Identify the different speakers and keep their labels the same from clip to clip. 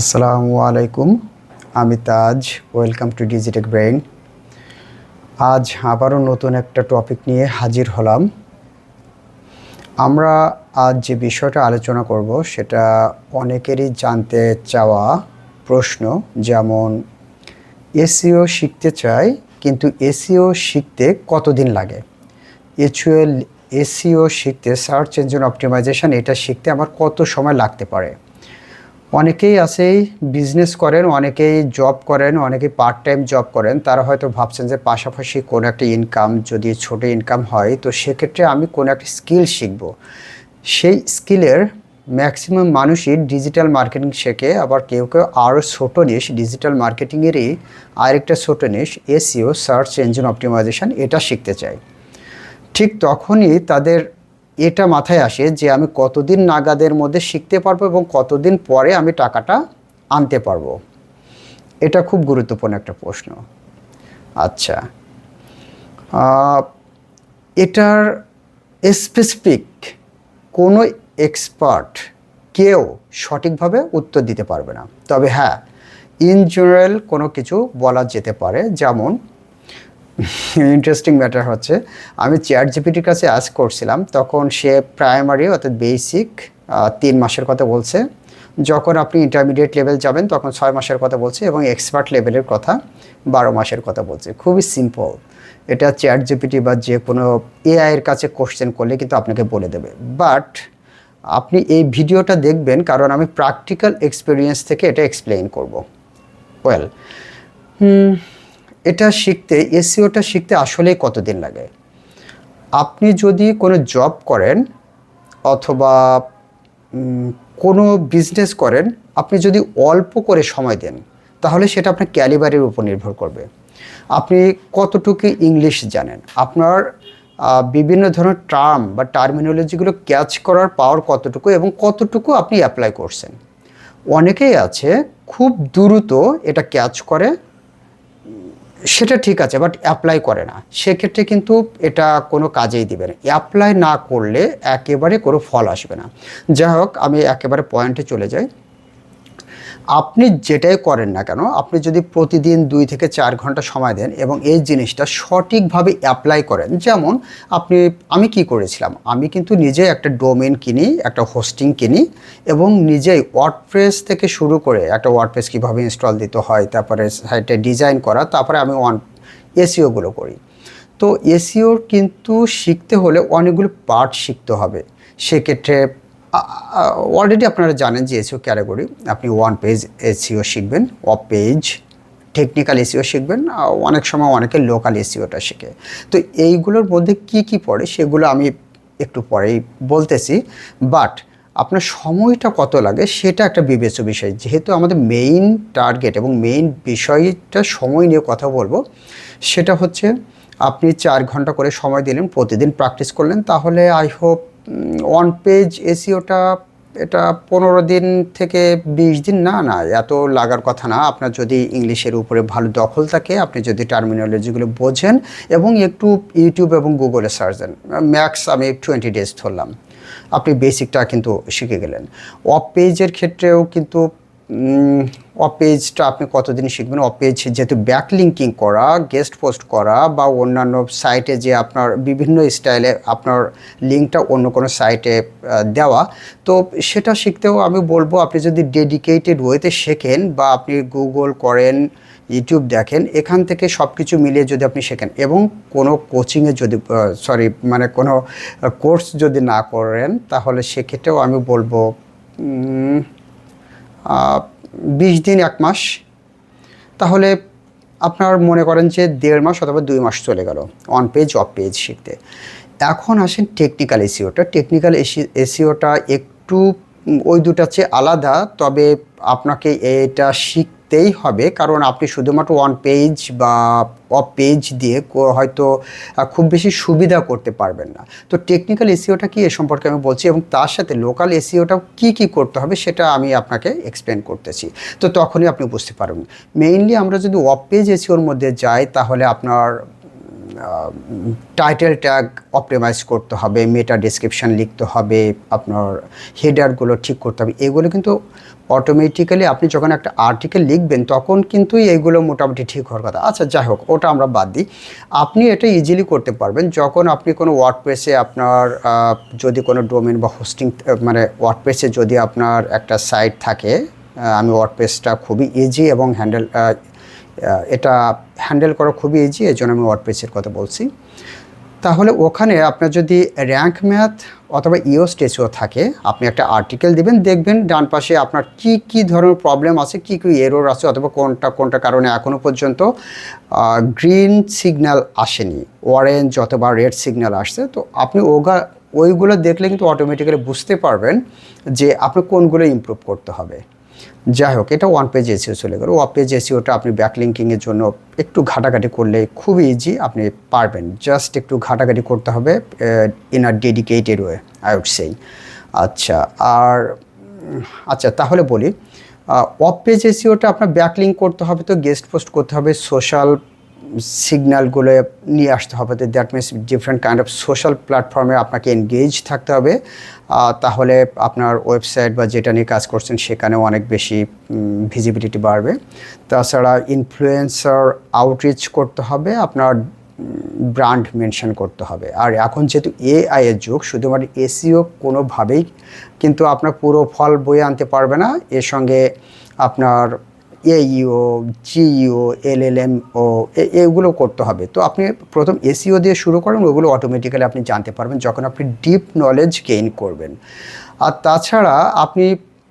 Speaker 1: আসসালামু আলাইকুম, আমি Taj welcome to Digitech Brain আজ আবারও নতুন একটা টপিক নিয়ে হাজির হলাম। আমরা আজ যে বিষয়টা আলোচনা করব, সেটা অনেকেরই জানতে চাওয়া প্রশ্ন, যেমন এসিও শিখতে চাই, কিন্তু এসিও শিখতে কতদিন লাগে? এচুয়াল এসিও শিখতে সার্চ ইঞ্জিন অপটিমাইজেশন এটা শিখতে আমার কত সময় লাগতে পারে? অনেকেই আছে বিজনেস করেন, অনেকেই জব করেন, অনেকেই পার্ট টাইম জব করেন। তারা হয়তো ভাবছেন যে পাশাপাশি কোনো একটা ইনকাম যদি ছোট ইনকাম হয়, তো সেক্ষেত্রে আমি কোনো একটা স্কিল শিখব। সেই স্কিলের ম্যাক্সিমাম মানুষই ডিজিটাল মার্কেটিং শেখে, আবার কেউ কেউ আরও ছোটো নিস ডিজিটাল মার্কেটিংয়েরই আরেকটা ছোটো নিস এসিও সার্চ ইঞ্জিন অপটিমাইজেশান এটা শিখতে চায়। ঠিক তখনই তাদের এটা মাথায় আসে যে আমি কতদিন নাগাদের মধ্যে শিখতে পারব এবং কতদিন পরে আমি টাকাটা আনতে পারব। এটা খুব গুরুত্বপূর্ণ একটা প্রশ্ন। আচ্ছা। এটার স্পেসিফিক কোনো এক্সপার্ট কেউ সঠিকভাবে উত্তর দিতে পারবে না। তবে হ্যাঁ ইন জেনারেল কোনো কিছু বলা যেতে পারে। যেমন ইন্টারেস্টিং ম্যাটার হচ্ছে, আমি চ্যাট জিপিটির কাছে আজ করছিলাম, তখন সে প্রাইমারি অর্থাৎ বেসিক তিন মাসের কথা বলছে। যখন আপনি ইন্টারমিডিয়েট লেভেল যাবেন, তখন ছয় মাসের কথা বলছে এবং এক্সপার্ট লেভেলের কথা বারো মাসের কথা বলছে। খুবই সিম্পল এটা চ্যাট জিপিটি বা যে কোনো এআইয়ের কাছে কোশ্চেন করলে কিন্তু আপনাকে বলে দেবে। বাট আপনি এই ভিডিওটা দেখবেন, কারণ আমি প্র্যাকটিক্যাল এক্সপিরিয়েন্স থেকে এটা এক্সপ্লেইন করব। ওয়েল এটা শিখতে এসিওটা শিখতে আসলেই কতদিন লাগে? আপনি যদি কোনো জব করেন অথবা কোনো বিজনেস করেন, আপনি যদি অল্প করে সময় দেন, তাহলে সেটা আপনার ক্যালিবারের উপর নির্ভর করবে। আপনি কতটুকু ইংলিশ জানেন? আপনার বিভিন্ন ধরনের টার্ম বা টার্মিনোলজিগুলো ক্যাচ করার পাওয়ার কতটুকু এবং কতটুকু আপনি অ্যাপ্লাই করছেন? অনেকেই আছে খুব দ্রুত এটা ক্যাচ করে সেটা ঠিক আছে বাট অ্যাপ্লাই করে না। সেক্ষেত্রে কিন্তু এটা কোনো কাজেই দিবে না। অ্যাপ্লাই না করলে একেবারে কোনো ফল আসবে না। যাই হোক, আমি একেবারে পয়েন্টে চলে যাই। আপনি যেটাই করেন না কেন, আপনি যদি প্রতিদিন দুই থেকে চার ঘণ্টা সময় দেন এবং এই জিনিসটা সঠিকভাবে অ্যাপ্লাই করেন, যেমন আপনি, আমি কি করেছিলাম, আমি কিন্তু নিজে একটা ডোমেন কিনি, একটা হোস্টিং কিনি এবং নিজেই ওয়ার্ডপ্রেস থেকে শুরু করে একটা ওয়ার্ডপ্রেস কীভাবে ইনস্টল দিতে হয়, তারপরে সাইটে ডিজাইন করা, তারপরে আমি ওয়ান এসিওগুলো করি। তো এসিওর কিন্তু শিখতে হলে অনেকগুলো পার্ট শিখতে হবে। সেক্ষেত্রে অলরেডি আপনারা জানেন যে এসিও ক্যাটাগরি আপনি ওয়ান পেজ এসিও শিখবেন অফ পেজ টেকনিক্যাল এসিও শিখবেন অনেক সময় অনেকে লোকাল এসিওটা শিখে। তো এইগুলোর মধ্যে কি কি পড়ে সেগুলো আমি একটু পরেই বলতেছি বাট আপনার সময়টা কত লাগে সেটা একটা বিবেচ্য বিষয়। যেহেতু আমাদের মেইন টার্গেট এবং মেইন বিষয়টা সময় নিয়ে কথা বলব, সেটা হচ্ছে আপনি চার ঘণ্টা করে সময় দিলেন, প্রতিদিন প্র্যাকটিস করলেন, তাহলে আই হোপ ওয়ান পেজ এসিওটা এটা পনেরো দিন থেকে বিশ দিন, না না, এত লাগার কথা না। আপনার যদি ইংলিশের উপরে ভালো দখল থাকে, আপনি যদি টার্মিনোলজিগুলো বোঝেন এবং একটু ইউটিউব এবং গুগলে সার্চ দেন। ম্যাক্স আমি টোয়েন্টি ডেজ ধরলাম। আপনি বেসিকটা কিন্তু শিখে গেলেন। অফ পেজের ক্ষেত্রেও কিন্তু অফ পেজটা আপনি কতদিন শিখবেন? অপেজ যেহেতু ব্যাক লিঙ্কিং করা গেস্ট পোস্ট করা বা অন্যান্য সাইটে যে আপনার বিভিন্ন স্টাইলে আপনার লিঙ্কটা অন্য কোনো সাইটে দেওয়া, তো সেটা শিখতেও আমি বলব আপনি যদি ডেডিকেটেড ওয়েতে শেখেন বা আপনি গুগল করেন ইউটিউব দেখেন, এখান থেকে সব কিছু মিলিয়ে যদি আপনি শেখেন এবং কোনো কোচিংয়ে যদি সরি মানে কোনো কোর্স যদি না করেন, তাহলে সেক্ষেত্রেও আমি বলব বিশ দিন, এক মাস। তাহলে আপনার মনে করেন যে দেড় মাস অথবা দুই মাস চলে গেল অন পেজ অফ পেজ শিখতে। এখন আসেন টেকনিক্যাল এসিওটা টেকনিক্যাল এসি এসিওটা একটু ওই দুটার চেয়ে আলাদা, তবে আপনাকে এটা শিখতেই হবে, কারণ আপনি শুধুমাত্র ওয়ান পেজ বা অফ পেজ দিয়ে হয়তো খুব বেশি সুবিধা করতে পারবেন না। তো টেকনিক্যাল এসিওটা কি এ সম্পর্কে আমি বলছি এবং তার সাথে লোকাল এসিওটাও কি কি করতে হবে সেটা আমি আপনাকে এক্সপ্লেন করতেছি। তো তখনই আপনি বুঝতে পারবেন মেইনলি আমরা যদি অফ পেজ এসিওর মধ্যে যাই, তাহলে আপনার টাইটেল ট্যাগ অপটিমাইজ করতে হবে মেটা ডিসক্রিপশান লিখতে হবে, আপনার হেডারগুলো ঠিক করতে হবে, এগুলো কিন্তু অটোমেটিক্যালি আপনি যখন একটা আর্টিকেল লিখবেন, তখন কিন্তু এইগুলো মোটামুটি ঠিক হওয়ার কথা। আচ্ছা যাই হোক, ওটা আমরা বাদ দিই। আপনি এটা ইজিলি করতে পারবেন। যখন আপনি কোনো ওয়ার্ডপ্রেসে আপনার যদি কোনো ডোমেন বা হোস্টিং মানে ওয়ার্ডপ্রেসে যদি আপনার একটা সাইট থাকে আমি ওয়ার্ডপ্রেসটা খুবই ইজি এবং হ্যান্ডেল এটা হ্যান্ডেল করা খুবই ইজি এই জন্য আমি ওয়ার্ড ওয়ার্ডপ্রেসের কথা বলছি। তাহলে ওখানে আপনার যদি র্যাঙ্ক ম্যাথ অথবা ইও স্টেচও থাকে, আপনি একটা আর্টিকেল দিবেন, দেখবেন ডান পাশে আপনার কি কি ধরনের প্রবলেম আছে, কি কি এরোর আছে অথবা কোনটা কোনটা কারণে এখনও পর্যন্ত গ্রিন সিগন্যাল আসেনি অরেঞ্জ অথবা রেড সিগন্যাল আসছে, তো আপনি ওগা, ওইগুলো দেখলে কিন্তু অটোমেটিক্যালি বুঝতে পারবেন যে আপনি কোনগুলো ইমপ্রুভ করতে হবে। যাই হোক, এটা ওয়ান পেজ এসিও চলে গেল। ওয়ান পেজ এসিওটা আপনি ব্যাকলিঙ্কিংয়ের জন্য একটু ঘাটাঘাটি করলে খুবই ইজি আপনি পারবেন। জাস্ট একটু ঘাটাঘাটি করতে হবে in a dedicated way I would সেই আচ্ছা আর আচ্ছা তাহলে বলি অফ পেজ এসিওটা আপনার ব্যাকলিঙ্ক করতে হবে তো গেস্ট পোস্ট করতে হবে সোশ্যাল সিগন্যালগুলো নিয়ে আসতে হবে। তো that means different kind of social প্ল্যাটফর্মে আপনাকে এনগেজ থাকতে হবে। তাহলে আপনার ওয়েবসাইট বা যেটা নিয়ে কাজ করছেন সেখানেও অনেক বেশি ভিজিবিলিটি বাড়বে। তাছাড়া ইনফ্লুয়েন্সার আউটরিচ করতে হবে, আপনার ব্র্যান্ড মেনশন করতে হবে। আর এখন যেহেতু এআই এর যুগ, শুধুমাত্র এসিও কোনোভাবেই কিন্তু আপনার পুরো ফল বয়ে আনতে পারবে না। এর সঙ্গে আপনার এইও জিও এলএলএম ও এগুলো করতে হবে। তো আপনি প্রথম এসিও দিয়ে শুরু করেন, ওগুলো অটোমেটিক্যালি আপনি জানতে পারবেন যখন আপনি ডিপ নলেজ গেইন করবেন। আর তাছাড়া আপনি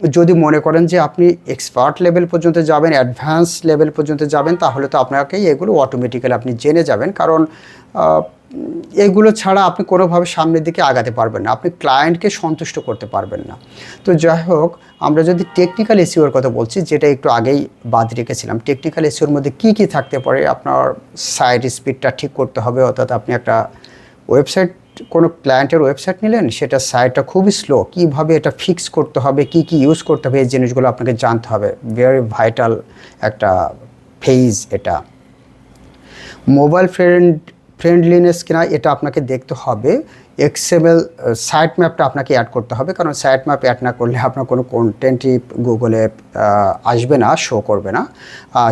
Speaker 1: যদি মনে করেন যে আপনি এক্সপার্ট লেভেল পর্যন্ত যাবেন অ্যাডভান্স লেভেল পর্যন্ত যাবেন, তাহলে তো আপনাকে এগুলো অটোমেটিক্যালি আপনি জেনে যাবেন। কারণ এগুলো ছাড়া আপনি কোনোভাবে সামনের দিকে আগাতে পারবেন না। আপনি ক্লায়েন্টকে সন্তুষ্ট করতে পারবেন না। তো যাই হোক, আমরা যদি টেকনিক্যাল এসিওর কথা বলছি, যেটা একটু আগেই বাদ রেখেছিলাম টেকনিক্যাল এসিওর মধ্যে কী কী থাকতে পারে, আপনার সাইট স্পিডটা ঠিক করতে হবে, অর্থাৎ আপনি একটা ওয়েবসাইট কোনো ক্লায়েন্টের ওয়েবসাইট নিলেন, সেটা সাইটটা খুবই স্লো কীভাবে এটা ফিক্স করতে হবে, কি কি ইউজ করতে হবে, এই জিনিসগুলো আপনাকে জানতে হবে। ভেরি ভাইটাল একটা ফেজ এটা। মোবাইল ফ্রেন্ড ফ্রেন্ডলিনেস কিনা, এটা আপনাকে দেখতে হবে। এক্সএমএল সাইট ম্যাপটা আপনাকে অ্যাড করতে হবে। কারণ সাইট ম্যাপ অ্যাড না করলে আপনার কোনো কন্টেন্টই গুগলে আসবে না শো করবে না।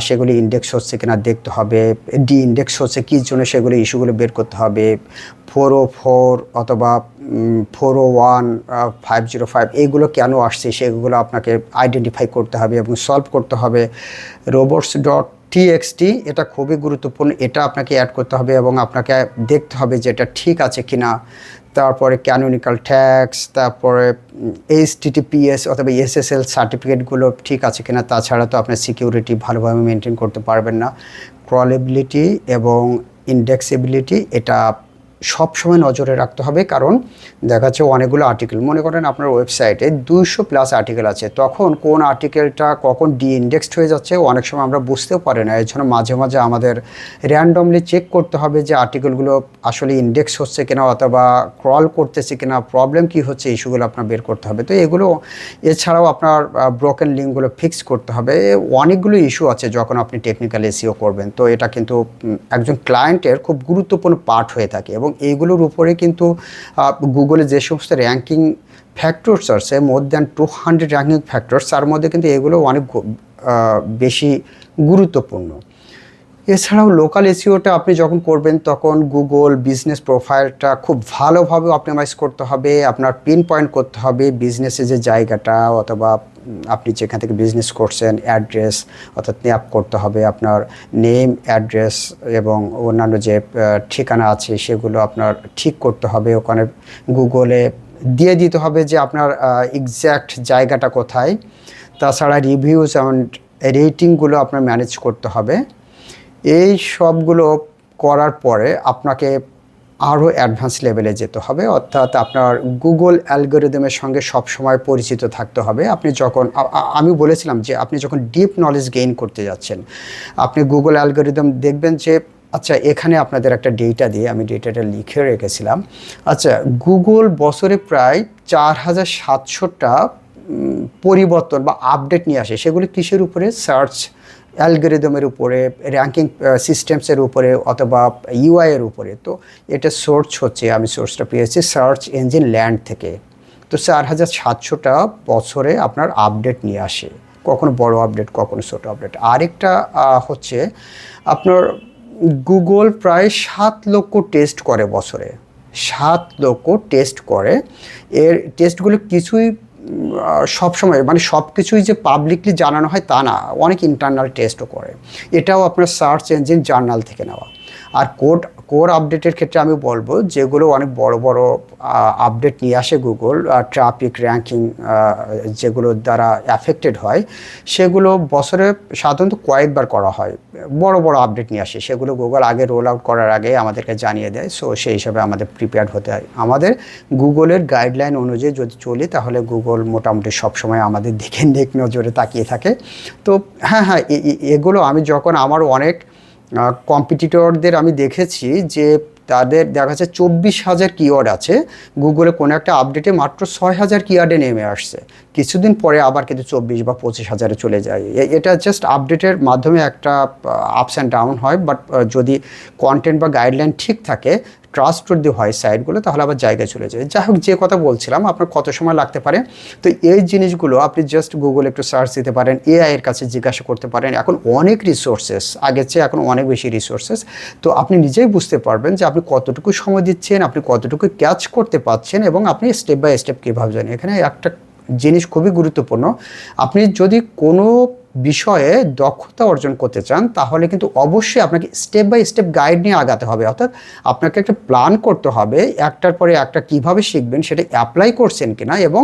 Speaker 1: সেগুলি ইন্ডেক্স হচ্ছে কিনা দেখতে হবে ডি ইন্ডেক্স হচ্ছে কী জন্য সেগুলি ইস্যুগুলো বের করতে হবে ফোর ও ফোর অথবা four o one five zero five এইগুলো কেন আসছে, সেগুলো আপনাকে আইডেন্টিফাই করতে হবে এবং সলভ করতে হবে। রোবটস ডট টিএক্সটি এটা খুবই গুরুত্বপূর্ণ, এটা আপনাকে অ্যাড করতে হবে এবং আপনাকে দেখতে হবে যে এটা ঠিক আছে কি না তারপরে ক্যানোনিক্যাল ট্যাক্স তারপরে এইচ টিটিপিএস অথবা এসএসএল সার্টিফিকেটগুলো ঠিক আছে কিনা, তাছাড়া তো আপনার সিকিউরিটি ভালোভাবে মেনটেন করতে পারবেন না। ক্রলেবিলিটি এবং ইন্ডেক্সেবিলিটি এটা সব সময় নজরে রাখতে হবে, কারণ দেখা যাচ্ছে অনেকগুলো আর্টিকেল মনে করেন আপনার ওয়েবসাইটে দুইশো প্লাস আর্টিকেল আছে, তখন কোন আর্টিকেলটা কখন ডি ইন্ডেক্সড হয়ে যাচ্ছে অনেক সময় আমরা বুঝতেও পারি না। এর জন্য মাঝে মাঝে আমাদের র্যান্ডমলি চেক করতে হবে যে আর্টিকেলগুলো আসলে ইন্ডেক্স হচ্ছে কিনা অথবা ক্রল করতেছে কিনা প্রবলেম কি হচ্ছে ইস্যুগুলো আপনার বের করতে হবে। তো এগুলো, এছাড়াও আপনার ব্রোকেন লিঙ্কগুলো ফিক্স করতে হবে। অনেকগুলো ইস্যু আছে যখন আপনি টেকনিক্যাল এসিও করবেন। তো এটা কিন্তু একজন ক্লায়েন্টের খুব গুরুত্বপূর্ণ পার্ট হয়ে থাকে এবং এইগুলোর উপরে কিন্তু গুগলে যে সমস্ত র্যাঙ্কিং ফ্যাক্টরস আছে more than two hundred ranking factors তার মধ্যে কিন্তু এগুলো অনেক বেশি গুরুত্বপূর্ণ। এছাড়াও লোকাল এসিওটা আপনি যখন করবেন, তখন গুগল বিজনেস প্রোফাইলটা খুব ভালোভাবে অপটিমাইজ করতে হবে, আপনার পিন পয়েন্ট করতে হবে বিজনেসের যে জায়গাটা, অথবা আপনি যেখান থেকে বিজনেস করছেন অ্যাড্রেস অর্থাৎ ন্যাপ করতে হবে, আপনার নেম অ্যাড্রেস এবং অন্যান্য যে ঠিকানা আছে, সেগুলো আপনার ঠিক করতে হবে। ওখানে গুগলে দিয়ে দিতে হবে যে আপনার এক্স্যাক্ট জায়গাটা কোথায়। তাছাড়া রিভিউজ অ্যান্ড রেটিংগুলো আপনার ম্যানেজ করতে হবে। এই সবগুলো করার পরে আপনাকে আরও অ্যাডভান্স লেভেলে যেতে হবে। অর্থাৎ আপনার গুগল অ্যালগোরিদমের সঙ্গে সবসময় পরিচিত থাকতে হবে। আপনি যখন আমি বলেছিলাম যে আপনি যখন ডিপ নলেজ গেইন করতে যাচ্ছেন, আপনি গুগল অ্যালগোরিদম দেখবেন যে আচ্ছা এখানে আপনাদের একটা ডেটা দিয়ে আমি ডেটাটা লিখে রেখেছিলাম। আচ্ছা গুগল বছরে প্রায় চার হাজার সাতশোটা পরিবর্তন বা আপডেট নিয়ে আসে। সেগুলি কিসের উপরে? সার্চ অ্যালগোরিদমের উপরে র্যাঙ্কিং সিস্টেমসের উপরে অথবা ইউআই এর উপরে। তো এটা সোর্স হচ্ছে, আমি সোর্সটা পেয়েছি সার্চ ইঞ্জিন ল্যান্ড থেকে। তো তো চার হাজার সাতশোটা বছরে আপনার আপডেট নিয়ে আসে। কখনো বড় আপডেট কখনো ছোটো আপডেট আরেকটা হচ্ছে আপনার গুগল প্রায় সাত লক্ষ টেস্ট করে বছরে। সাত লক্ষ টেস্ট করে। এর টেস্টগুলো কিছুই সব সময় মানে সব কিছুই যে পাবলিকলি জানানো হয় তা না, অনেক ইন্টারনাল টেস্টও করে। এটাও আপনার সার্চ ইঞ্জিন জার্নাল থেকে নেওয়া। আর কোড, কোর আপডেটের ক্ষেত্রে আমি বলব যেগুলো অনেক বড় বড় আপডেট নিয়ে আসে গুগল ট্রাফিক র্যাঙ্কিং যেগুলোর দ্বারা অ্যাফেক্টেড হয়, সেগুলো বছরে সাধারণত কয়েকবার করা হয়। বড় বড় আপডেট নিয়ে আসে। সেগুলো গুগল আগে রোল আউট করার আগে আমাদেরকে জানিয়ে দেয়। সো সেই হিসাবে আমাদের প্রিপেয়ার্ড হতে হয়। আমাদের গুগলের গাইডলাইন অনুযায়ী যদি চলি, তাহলে গুগল মোটামুটি সবসময় আমাদের দিকে নেক নজরে তাকিয়ে থাকে। তো হ্যাঁ হ্যাঁ এগুলো আমি যখন আমার অনেক কম্পিটিটরদের আমি দেখেছি যে তাদের দেখা যাচ্ছে চব্বিশ হাজার কিওয়ার্ড আছে। গুগলে কোনো একটা আপডেটে মাত্র ছয় হাজার কিওয়ার্ডে নেমে আসছে। কিছুদিন পরে আবার কিন্তু চব্বিশ বা পঁচিশ হাজারে চলে যায়। এটা জাস্ট আপডেটের মাধ্যমে একটা আপস অ্যান্ড ডাউন হয় বাট যদি কন্টেন্ট বা গাইডলাইন ঠিক থাকে ট্রাস্ট যদি হয় সাইটগুলো তাহলে আবার জায়গায় চলে যায়। যাই হোক, যে কথা বলছিলাম, আপনার কত সময় লাগতে পারে? তো এই জিনিসগুলো আপনি জাস্ট গুগল একটু সার্চ দিতে পারেন এআইয়ের কাছে জিজ্ঞাসা করতে পারেন। এখন অনেক রিসোর্সেস আগের চেয়ে এখন অনেক বেশি রিসোর্সেস তো আপনি নিজেই বুঝতে পারবেন যে আপনি কতটুকু সময় দিচ্ছেন, আপনি কতটুকু ক্যাচ করতে পারছেন এবং আপনি স্টেপ বাই স্টেপ কীভাবে জানেন। এখানে একটা জিনিস খুবই গুরুত্বপূর্ণ। আপনি যদি কোনো বিষয়ে দক্ষতা অর্জন করতে চান, তাহলে কিন্তু অবশ্যই আপনাকে স্টেপ বাই স্টেপ গাইড নিয়ে আগাতে হবে। অর্থাৎ আপনাকে একটা প্ল্যান করতে হবে, একটার পরে একটা কীভাবে শিখবেন, সেটা অ্যাপ্লাই করছেন কিনা এবং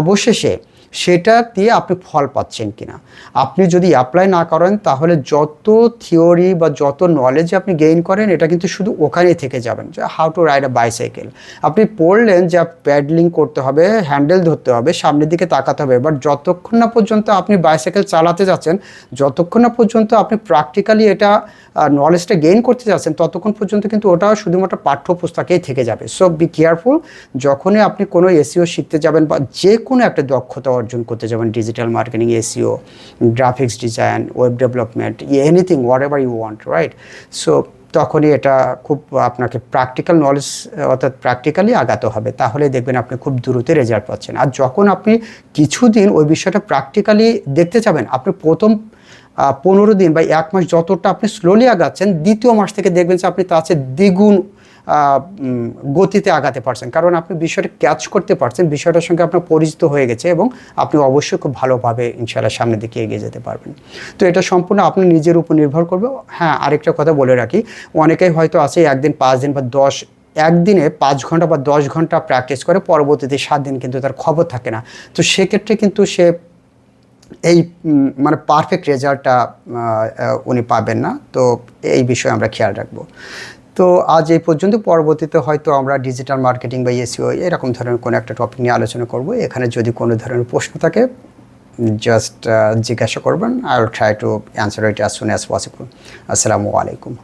Speaker 1: অবশেষে সেটা দিয়ে আপনি ফল পাচ্ছেন কিনা। আপনি যদি অ্যাপ্লাই না করেন, তাহলে যত থিওরি বা যত নলেজ আপনি গেইন করেন, এটা কিন্তু শুধু ওখানেই থেকে যাবেন। যে how to ride a bicycle আপনি পড়লেন যে প্যাডলিং করতে হবে হ্যান্ডেল ধরতে হবে, সামনের দিকে তাকাতে হবে বাট যতক্ষণ না পর্যন্ত আপনি বাইসাইকেল চালাতে যাচ্ছেন, যতক্ষণ না পর্যন্ত আপনি প্র্যাকটিক্যালি এটা নলেজটা গেইন করতে যাচ্ছেন, ততক্ষণ পর্যন্ত কিন্তু ওটা শুধুমাত্র পাঠ্যপুস্তকেই থেকে যাবে। সো বি কেয়ারফুল যখনই আপনি কোনো এসিও শিখতে যাবেন বা যে কোনো একটা দক্ষতা অর্জন করতে যাবেন digital marketing SEO graphics design web development anything whatever you want right so তখনই এটা খুব আপনাকে প্র্যাকটিক্যাল নলেজ অর্থাৎ প্র্যাকটিক্যালি আগাতে হবে। তাহলে দেখবেন আপনি খুব দ্রুত রেজাল্ট পাচ্ছেন। আর যখন আপনি কিছুদিন ওই বিষয়টা প্র্যাকটিক্যালি দেখতে যাবেন আপনি প্রথম পনেরো দিন বা এক মাস যতটা আপনি স্লোলি আগাচ্ছেন, দ্বিতীয় মাস থেকে দেখবেন যে আপনি তার দ্বিগুণ গতিতে আগাতে পারছেন। কারণ আপনি বিষয়টা ক্যাচ করতে পারছেন, বিষয়টার সঙ্গে আপনার পরিচিত হয়ে গেছে এবং আপনি অবশ্যই খুব ভালোভাবে ইনশাল্লাহ সামনের দিকে এগিয়ে যেতে পারবেন। তো এটা সম্পূর্ণ আপনি নিজের উপর নির্ভর করবে হ্যাঁ আরেকটা কথা বলে রাখি, অনেকেই হয়তো আছে একদিন পাঁচ দিন বা দশ, একদিনে পাঁচ ঘণ্টা বা দশ ঘণ্টা প্র্যাকটিস করে, পরবর্তীতে সাত দিন কিন্তু তার খবর থাকে না। তো সেক্ষেত্রে কিন্তু সে এই মানে পারফেক্ট রেজাল্টটা উনি পাবেন না। তো এই বিষয়ে আমরা খেয়াল রাখব। তো আজ এই পর্যন্ত, পরবর্তীতে হয়তো আমরা ডিজিটাল মার্কেটিং বা এসিও এরকম ধরনের কোনো একটা টপিক নিয়ে আলোচনা করব। এখানে যদি কোনো ধরনের প্রশ্ন থাকে জাস্ট জিজ্ঞাসা করবেন I will try to answer it as soon as possible আসসালামু আলাইকুম।